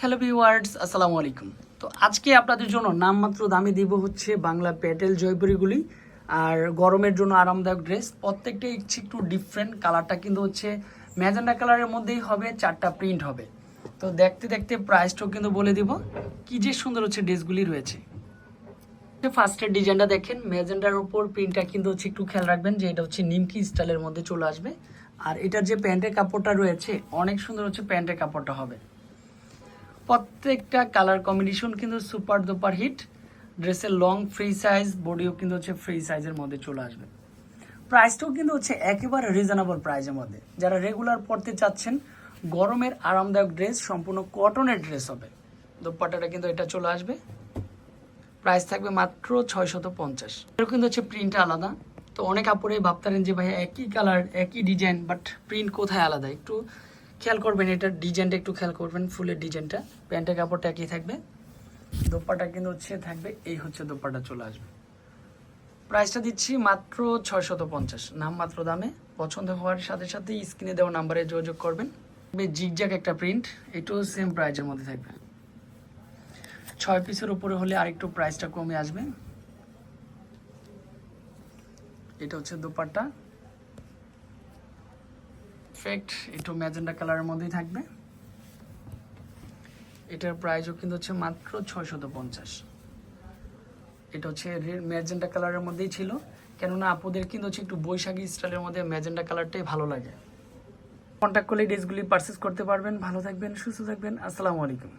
Hello viewers আসসালামু আলাইকুম। তো আজকে আপনাদের জন্য নামমাত্র দামে দিব হচ্ছে বাংলা প্যাটেল জয়পুরিগুলি আর গরমের জন্য আরামদায়ক ড্রেস। প্রত্যেকটা একটু ডিফারেন্ট কালারটা কিন্তু হচ্ছে ম্যাজেন্ডা কালারের মধ্যেই হবে, চারটা প্রিন্ট হবে। তো দেখতে দেখতে প্রাইসটাও কিন্তু বলে দিব। কি যে সুন্দর হচ্ছে ড্রেসগুলি রয়েছে। ফার্স্টের ডিজাইনটা দেখেন, ম্যাজেন্ডার উপর প্রিন্টটা কিন্তু হচ্ছে একটু খেয়াল রাখবেন যে এটা হচ্ছে নিমকি স্টাইলের মধ্যে চলে আসবে। আর এটার যে প্যান্টের কাপড়টা রয়েছে, অনেক সুন্দর হচ্ছে প্যান্টের কাপড়টা হবে। প্রত্যেকটা কালার কম্বিনেশন কিন্তু সুপার দুপার হিট ড্রেসের লং ফ্রি সাইজ বডিও কিন্তু হচ্ছে ফ্রি সাইজের মধ্যে চলে আসবে। প্রাইসটাও কিন্তু হচ্ছে একেবারে রিজনেবল প্রাইসের মধ্যে। যারা রেগুলার পরতে চাচ্ছেন, গরমের আরামদায়ক ড্রেস সম্পূর্ণ কটনের ড্রেস হবে। দোপাট্টাটা কিন্তু এটা চলে আসবে। প্রাইস থাকবে মাত্র ছয়শত পঞ্চাশ। এর কিন্তু হচ্ছে প্রিন্টটা আলাদা। তো অনেক কাপড়ে ভাবতারেন যে ভাই, একই কালার একই ডিজাইন বাট প্রিন্ট কোথায় আলাদা? একটু খেয়াল করবেন এটার ডিজাইনটা একটু খেয়াল করবেন, ফুলের ডিজাইনটা। প্যান্টের কাপড়টা একই থাকবে। দোপাটা কিন্তু হচ্ছে থাকবে, এই হচ্ছে দোপাটা চলে আসবে। প্রাইসটা দিচ্ছি মাত্র ছয়শত পঞ্চাশ। নাম মাত্র দামে। পছন্দ হওয়ার সাথে সাথে স্ক্রিনে দেওয়া নাম্বারে যোগাযোগ করবেন। জিগজ্যাগ একটা প্রিন্ট, এটাও সেম প্রাইজের মধ্যে থাকবে। ছয় পিসের উপরে হলে আরেকটু প্রাইসটা কমে আসবে। এটা হচ্ছে দোপাট্টা। ফেক্ট একটু ম্যাজেন্ডা কালারের মধ্যেই থাকবে। এটার প্রাইসও কিন্তু হচ্ছে মাত্র ছয়শত পঞ্চাশ। এটা হচ্ছে ম্যাজেন্ডা কালারের মধ্যেই ছিল। কেননা আপুদের কিন্তু হচ্ছে একটু বৈশাখী স্টাইলের মধ্যে ম্যাজেন্ডা কালারটাই ভালো লাগে। কন্ট্যাক্ট করলে ড্রেসগুলি পারচেস করতে পারবেন। ভালো থাকবেন, সুস্থ থাকবেন। আসসালামু আলাইকুম।